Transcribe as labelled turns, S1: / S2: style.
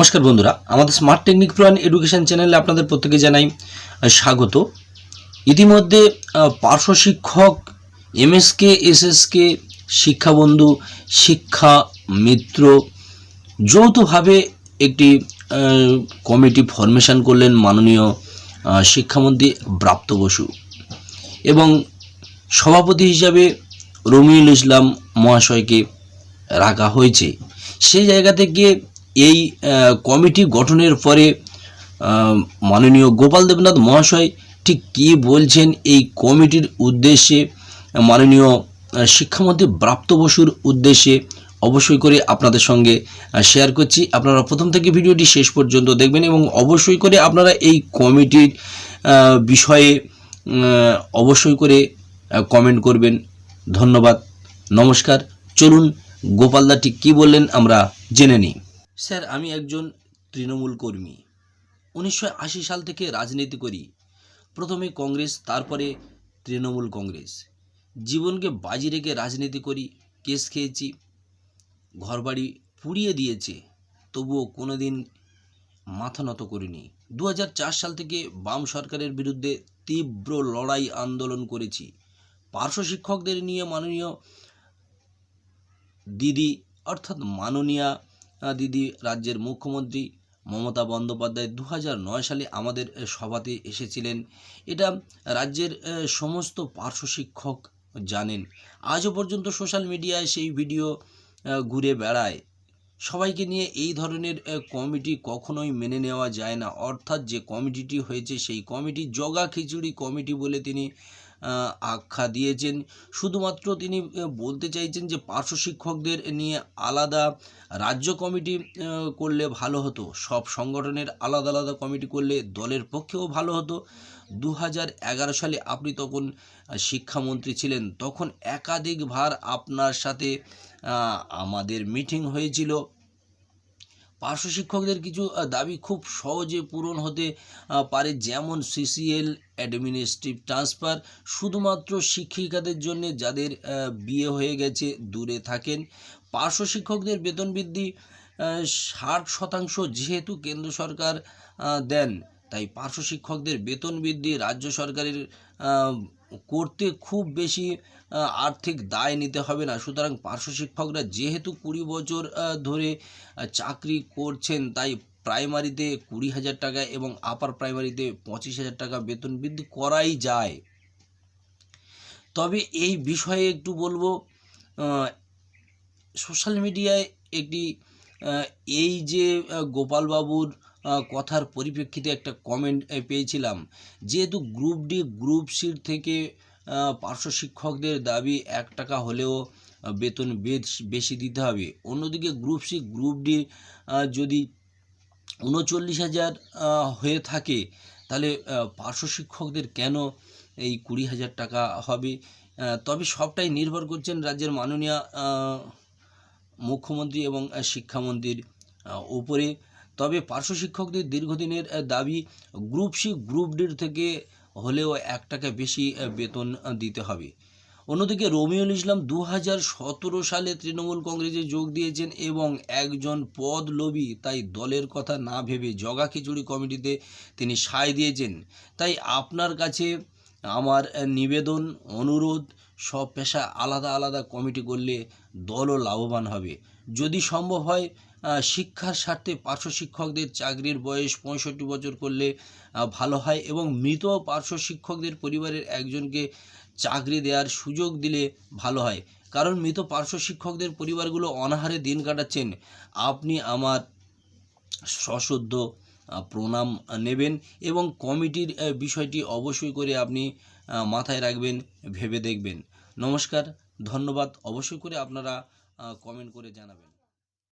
S1: নমস্কার বন্ধুরা, আমাদের smart technic pro and education চ্যানেলে আপনাদের প্রত্যেকে জানাই স্বাগত। ইতিমধ্যে পার্শ্ব শিক্ষক এমএসকে এসএসকে শিক্ষাবন্ধু, শিক্ষা মিত্র যৌথভাবে একটি কমিটি ফরমেশন করলেন মাননীয় শিক্ষামন্ত্রী ব্রাপ্ত বসু এবং সভাপতি হিসাবে রমিউল ইসলাম মহাশয়কে রাখা হয়েছে। সেই জায়গা থেকে এই কমিটি গঠনের পরে মাননীয় গোপাল দেবনাথ মহাশয় ঠিক কী বলছেন এই কমিটির উদ্দেশ্যে? মাননীয় শিক্ষামন্ত্রী ব্রাপ্ত বসুর উদ্দেশ্যে অবশ্যই করে আপনাদের সঙ্গে শেয়ার করছি। আপনারা প্রথম থেকে ভিডিওটি শেষ পর্যন্ত দেখবেন এবং অবশ্যই করে আপনারা এই কমিটির বিষয়ে অবশ্যই করে কমেন্ট করবেন। ধন্যবাদ। নমস্কার। চলুন, গোপালদা ঠিক কী বললেন আমরা জেনে নিই। স্যার, আমি একজন তৃণমূল কর্মী। উনিশশো আশি সাল থেকে রাজনীতি করি। প্রথমে কংগ্রেস, তারপরে তৃণমূল কংগ্রেস। জীবনকে বাজি রেখে রাজনীতি করি, কেস খেয়েছি, ঘরবাড়ি পুড়িয়ে দিয়েছে, তবুও কোনোদিন মাথা নত করিনি। দু হাজার চার সাল থেকে বাম সরকারের বিরুদ্ধে তীব্র লড়াই আন্দোলন করেছি। পার্শ্ব শিক্ষকদের নিয়ে মাননীয় দিদি, অর্থাৎ মাননীয়া দিদি, রাজ্যের মুখ্যমন্ত্রী মমতা বন্দ্যোপাধ্যায় দু সালে আমাদের সভাতে এসেছিলেন। এটা রাজ্যের সমস্ত পার্শ্ব শিক্ষক জানেন। আজও পর্যন্ত সোশ্যাল মিডিয়ায় সেই ভিডিও ঘুরে বেড়ায়। সবাইকে নিয়ে এই ধরনের কমিটি কখনোই মেনে নেওয়া যায় না। অর্থাৎ যে কমিটিটি হয়েছে, সেই কমিটি জগা খিচুড়ি কমিটি বলে তিনি আখ্যা দিয়েছেন। শুধুমাত্র তিনি বলতে চাইছেন যে পার্শ্ব শিক্ষকদের নিয়ে আলাদা রাজ্য কমিটি করলে ভালো হতো। সব সংগঠনের আলাদা আলাদা কমিটি করলে দলের পক্ষেও ভালো হতো। দু সালে আপনি তখন শিক্ষামন্ত্রী ছিলেন। তখন একাধিকবার আপনার সাথে আমাদের মিটিং হয়েছিল। পার্শ্ব শিক্ষকদের কিছু দাবি খুব সহজে পূরণ হতে পারে যেমন সিসিএল অ্যাডমিনিস্ট্রেটিভ ট্রান্সফার। শুধুমাত্র শিক্ষিকাদের জন্য যাদের বিয়ে হয়ে গেছে, দূরে থাকেন। পার্শ্ব শিক্ষকদের বেতন বৃদ্ধি ষাট শতাংশ যেহেতু কেন্দ্র সরকার দেন, তাই পার্শ্ব শিক্ষকদের বেতন বৃদ্ধি রাজ্য সরকারের করতে খুব বেশি আর্থিক দায় নিতে হবে না। সুতরাং পার্শ্ব শিক্ষকরা যেহেতু কুড়ি বছর ধরে চাকরি করছেন, তাই প্রাইমারিতে কুড়ি হাজার টাকা এবং আপার প্রাইমারিতে পঁচিশ হাজার টাকা বেতন বৃদ্ধি করাই যায়। তবে এই বিষয়ে একটু বলব সোশ্যাল মিডিয়ায় একটি এই যে গোপালবাবুর কথার পরিপ্রেক্ষিতে একটা কমেন্ট পেয়েছিলাম। যেহেতু গ্রুপ ডি গ্রুপ সির থেকে পার্শ্ব শিক্ষকদের দাবি এক টাকা হলেও বেতন বেশ- দিতে হবে। অন্যদিকে গ্রুপ সি গ্রুপ ডি যদি উনচল্লিশ হাজার হয়ে থাকে, তাহলে পার্শ্ব শিক্ষকদের কেন এই কুড়ি হাজার টাকা হবে? তবে সবটাই নির্ভর করছেন রাজ্যের মাননীয় মুখ্যমন্ত্রী এবং শিক্ষামন্ত্রীর উপরে। তবে পার্শ্ব শিক্ষকদের দীর্ঘদিনের দাবি গ্রুপ সি গ্রুপ ডির থেকে হলেও এক টাকা বেশি বেতন দিতে হবে। অন্যদিকে রমিউল ইসলাম দু সালে তৃণমূল কংগ্রেসে যোগ দিয়েছেন এবং একজন পদ লোভী তাই দলের কথা না ভেবে জগা খিচুড়ি কমিটিতে তিনি সায় দিয়েছেন। তাই আপনার কাছে আমার নিবেদন, অনুরোধ সব পেশা আলাদা আলাদা কমিটি করলে দলও লাভবান হবে। যদি সম্ভব হয় শিক্ষার স্বার্থে পার্শ্ব শিক্ষকদের চাকরির বয়স পঁয়ষট্টি বছর করলে ভালো হয় এবং মৃত পার্শ্ব শিক্ষকদের পরিবারের একজনকে চাকরি দেওয়ার সুযোগ দিলে ভালো হয়। কারণ মৃত পার্শ্ব শিক্ষকদের পরিবারগুলো অনাহারে দিন কাটাচ্ছেন। আপনি আমার সশুদ্ধ প্রণাম নেবেন এবং কমিটির বিষয়টি অবশ্যই করে আপনি মাথায় রাখবেন, ভেবে দেখবেন। নমস্কার, ধন্যবাদ। অবশ্যই করে আপনারা কমেন্ট করে জানাবেন।